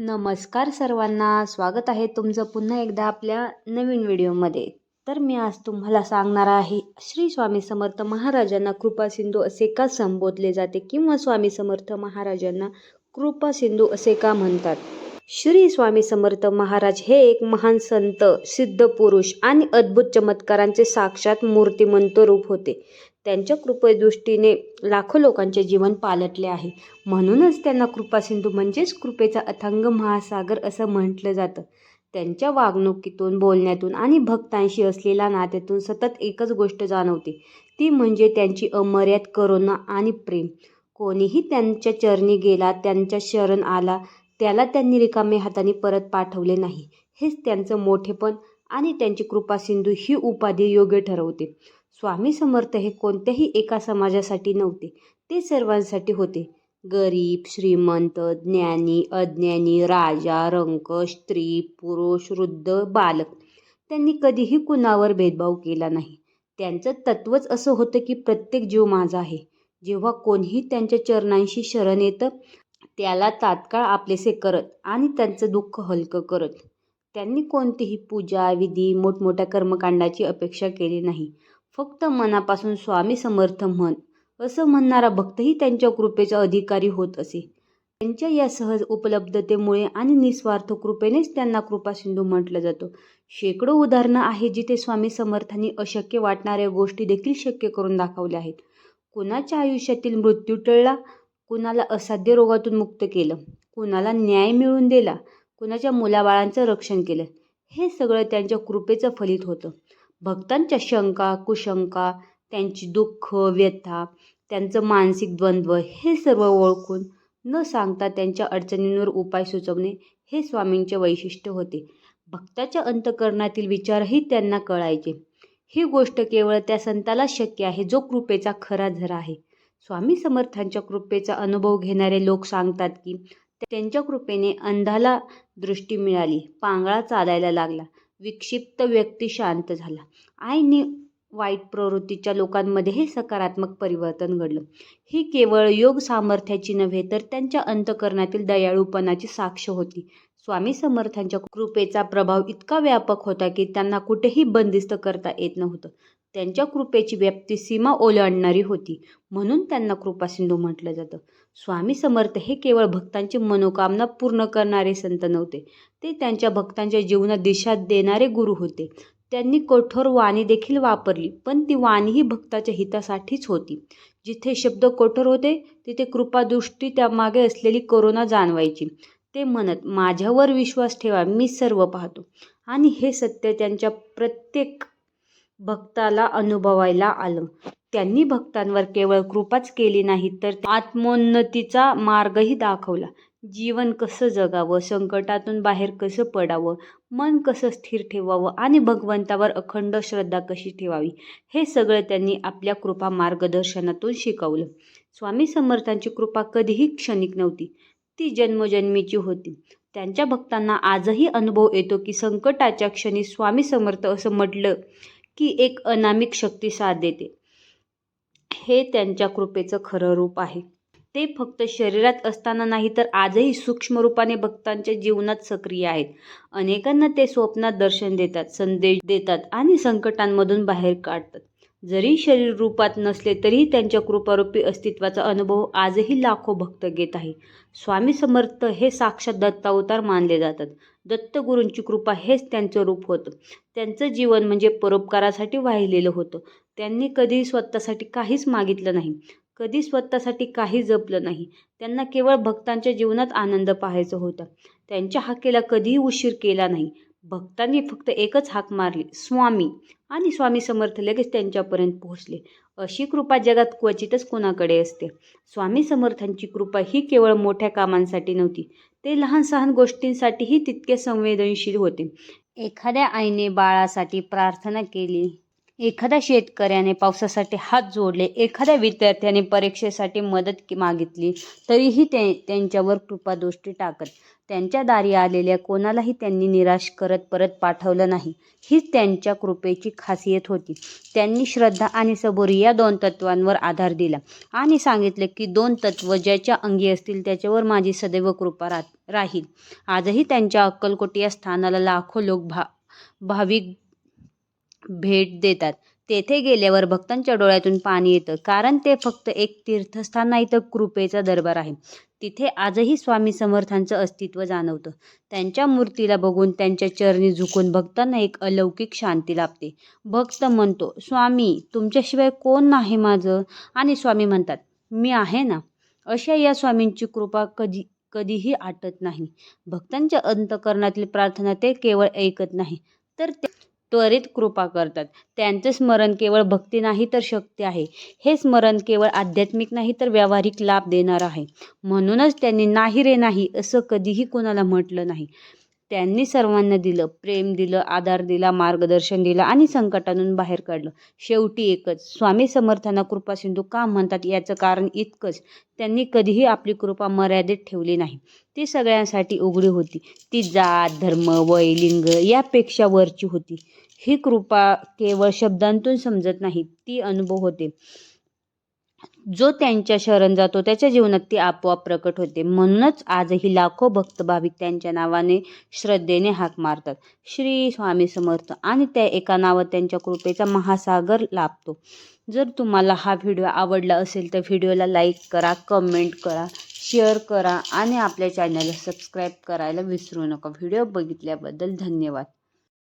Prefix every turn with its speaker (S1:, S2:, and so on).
S1: नमस्कार सर्वांना स्वागत आहे तुमचं पुन्हा एकदा आपल्या नवीन व्हिडिओमध्ये. तर मी आज तुम्हाला सांगणार आहे श्री स्वामी समर्थ महाराजांना कृपा सिंधू असे का संबोधले जाते किंवा स्वामी समर्थ महाराजांना कृपा सिंधू असे का म्हणतात? श्री स्वामी समर्थ महाराज हे एक महान संत सिद्ध पुरुष आणि अद्भुत चमत्कारांचे साक्षात मूर्तिमंत रूप होते. त्यांच्या कृपेदृष्टीने लाखो लोकांचे जीवन पालटले आहे. म्हणूनच त्यांना कृपासिंधू म्हणजेच कृपेचा अथांग महासागर असं म्हटलं जातं. त्यांच्या वागणुकीतून बोलण्यातून आणि भक्तांशी असलेल्या नात्यातून सतत एकच गोष्ट जाणवते. ती म्हणजे त्यांची अमर्याद करुणा आणि प्रेम. कोणीही त्यांच्या चरणी गेला त्यांच्या शरण आला त्याला त्यांनी रिकामे हाताने परत पाठवले नाही. हेच त्यांचं मोठेपण आणि त्यांची कृपासिंधू ही उपाधी योग्य ठरवते. स्वामी समर्थ हे कोणत्याही एका समाजासाठी नव्हते. ते सर्वांसाठी होते. गरीब श्रीमंत ज्ञानी अज्ञानी राजा रंक स्त्री पुरुष वृद्ध बालक. त्यांनी कधीही कुणावर भेदभाव केला नाही. त्यांचं तत्त्वच असं होतं की प्रत्येक जीव माझा आहे. जेव्हा कोणीही त्यांच्या चरणांशी शरण येतं त्याला तात्काळ आपलेसे करत आणि त्यांचं दुःख हलकं करत. त्यांनी कोणतीही पूजा विधी मोठमोठ्या कर्मकांडाची अपेक्षा केली नाही. फक्त मनापासून स्वामी समर्थ म्हण. असं म्हणणारा भक्तही त्यांच्या कृपेचा अधिकारी होत असे. त्यांच्या या सहज उपलब्धतेमुळे आणि निस्वार्थ कृपेनेच त्यांना कृपासिंधू म्हटलं जातं. शेकडो उदाहरणं आहे जिथे स्वामी समर्थांनी अशक्य वाटणाऱ्या गोष्टी देखील शक्य करून दाखवल्या आहेत. कुणाच्या आयुष्यातील मृत्यू टळला? कुणाला असाध्य रोगातून मुक्त केलं? कुणाला न्याय मिळवून दिला? कुणाच्या मुलाबाळांचं रक्षण केलं? हे सगळं त्यांच्या कृपेचं फलित होतं. भक्तांच्या शंका कुशंका त्यांची दुःख व्यथा त्यांचं मानसिक द्वंद्व हे सर्व ओळखून न सांगता त्यांच्या अडचणींवर उपाय सुचवणे हे स्वामींचे वैशिष्ट्य होते. भक्ताच्या अंतकरणातील विचारही त्यांना कळायचे. ही गोष्ट केवळ त्या संताला शक्य आहे जो कृपेचा खरा झरा आहे. स्वामी समर्थांच्या कृपेचा अनुभव घेणारे लोक सांगतात की त्यांच्या कृपेने अंधाला दृष्टी मिळाली पांगळा चालायला लागला. विक्षिप्त व्यक्ती शांत झाला. आणि वाईट प्रवृत्तीच्या लोकांमध्ये हे सकारात्मक परिवर्तन घडलं. ही केवळ योग सामर्थ्याची नव्हे तर त्यांच्या अंतकरणातील दयाळूपणाची साक्ष होती. स्वामी समर्थांच्या कृपेचा प्रभाव इतका व्यापक होता की त्यांना कुठेही बंदिस्त करता येत नव्हतं. त्यांच्या कृपेची व्याप्ती सीमा ओलांडणारी होती. म्हणून त्यांना कृपासिंधू म्हटलं जातं. स्वामी समर्थ हे केवळ भक्तांची मनोकामना पूर्ण करणारे संत नव्हते. ते त्यांच्या भक्तांच्या जीवनात दिशा देणारे गुरु होते. त्यांनी कठोर वाणी देखील वापरली पण ती वाणीही भक्ताच्या हितासाठीच होती. जिथे शब्द कठोर होते तिथे कृपादृष्टी त्यामागे असलेली करोना जाणवायची. ते म्हणत माझ्यावर विश्वास ठेवा मी सर्व पाहतो. आणि हे सत्य त्यांच्या प्रत्येक भक्ताला अनुभवायला आलं. त्यांनी भक्तांवर केवळ कृपाच केली नाही तर आत्मोन्नतीचा मार्गही दाखवला. जीवन कसं जगावं संकटातून बाहेर कसं पडावं मन कसं स्थिर ठेवावं आणि भगवंतावर अखंड श्रद्धा कशी ठेवावी हे सगळं त्यांनी आपल्या कृपा मार्गदर्शनातून शिकवलं. स्वामी समर्थांची कृपा कधीही क्षणिक नव्हती. ती जन्मजन्मीची होती. त्यांच्या भक्तांना आजही अनुभव येतो की संकटाच्या क्षणी स्वामी समर्थ असं म्हटलं की एक अनामिक शक्ती साथ देते. हे त्यांच्या कृपेचं खरं रूप आहे. ते फक्त शरीरात असताना नाही तर आजही सूक्ष्म रूपाने भक्तांच्या जीवनात सक्रिय आहेत. अनेकांना ते स्वप्नात दर्शन देतात संदेश देतात आणि संकटांमधून बाहेर काढतात. जरी शरीर रूपात नसले तरीही त्यांच्या कृपारूपी अस्तित्वाचा अनुभव आजही लाखो भक्त घेत आहे. स्वामी समर्थ हे साक्षात दत्तावतार मानले जातात. दत्तगुरूंची कृपा हेच त्यांचं रूप होतं. त्यांचं जीवन म्हणजे परोपकारासाठी वाहिलेलं होतं. त्यांनी कधी स्वतःसाठी काहीच मागितलं नाही. कधी स्वतःसाठी काही जपलं नाही. त्यांना केवळ भक्तांच्या जीवनात आनंद पाहायचा होता. त्यांच्या हाकेला कधीही उशीर केला नाही. भक्तांनी फक्त एकच हाक मारली स्वामी. आणि स्वामी समर्थ लगेच त्यांच्यापर्यंत पोहोचले. अशी कृपा जगात क्वचितच कोणाकडे असते? स्वामी समर्थांची कृपा ही केवळ मोठ्या कामांसाठी नव्हती. ते लहान सहान गोष्टींसाठीही तितके संवेदनशील होते. एखाद्या आईने बाळासाठी प्रार्थना केली. एखाद्या शेतकऱ्याने पावसासाठी हात जोडले एखाद्या विद्यार्थ्याने परीक्षेसाठी मदत मागितली तरीही ते त्यांच्यावर कृपादृष्टी टाकत त्यांच्या दारी आलेल्या कोणालाही त्यांनी निराश करत परत पाठवलं नाही. हीच त्यांच्या कृपेची खासियत होती. त्यांनी श्रद्धा आणि सबोरी या दोन तत्वांवर आधार दिला आणि सांगितले की दोन तत्व ज्याच्या अंगी असतील त्याच्यावर माझी सदैव कृपा रा राहील. आजही त्यांच्या अक्कलकोट या स्थानाला लाखो लोक भा भाविक भेट देतात. तेथे गेल्यावर भक्तांच्या डोळ्यातून पाणी येतं. कारण ते फक्त एक तीर्थस्थान नाही तर कृपेचा दरबार आहे. तिथे आजही स्वामी समर्थांचं अस्तित्व जाणवतं. त्यांच्या मूर्तीला बघून त्यांच्या चरणी झुकून भक्तांना एक अलौकिक शांती लाभते. भक्त म्हणतो स्वामी तुमच्याशिवाय कोण नाही माझं? आणि स्वामी म्हणतात मी आहे ना? अशा या स्वामींची कृपा कधी कधीही आटत नाही. भक्तांच्या अंतकरणातील प्रार्थना ते केवळ ऐकत नाही. तर ते त्वरित कृपा करतात. त्यांचं स्मरण केवळ भक्ती नाही तर शक्ती आहे. हे स्मरण केवळ आध्यात्मिक नाही तर व्यावहारिक लाभ देणार आहे. म्हणूनच त्यांनी नाही रे नाही असं कधीही कोणाला म्हटलं नाही. त्यांनी सर्वांना दिलं प्रेम दिलं आधार दिला मार्गदर्शन दिलं आणि संकटातून बाहेर काढलं. शेवटी एकच स्वामी समर्थांना कृपा सिंधू का म्हणतात याचं कारण इतकंच त्यांनी कधीही आपली कृपा मर्यादित ठेवली नाही. ती सगळ्यांसाठी उघडी होती. ती जात धर्म वय लिंग यापेक्षा वरची होती. ही कृपा केवळ शब्दांतून समजत नाही ती अनुभव होते. जो त्यांच्या शरण जातो त्याच्या जीवनात ती आपोआप प्रकट होते. म्हणूनच आजही लाखो भक्त भाविक त्यांच्या नावाने श्रद्धेने हाक मारतात. श्री स्वामी समर्थ आणि त्या एका नावात त्यांच्या कृपेचा महासागर लाभतो. जर तुम्हाला हा व्हिडिओ आवडला असेल तर व्हिडिओला लाईक करा कमेंट करा शेअर करा आणि आपल्या चॅनलला सबस्क्राईब करायला विसरू नका. व्हिडिओ बघितल्याबद्दल धन्यवाद.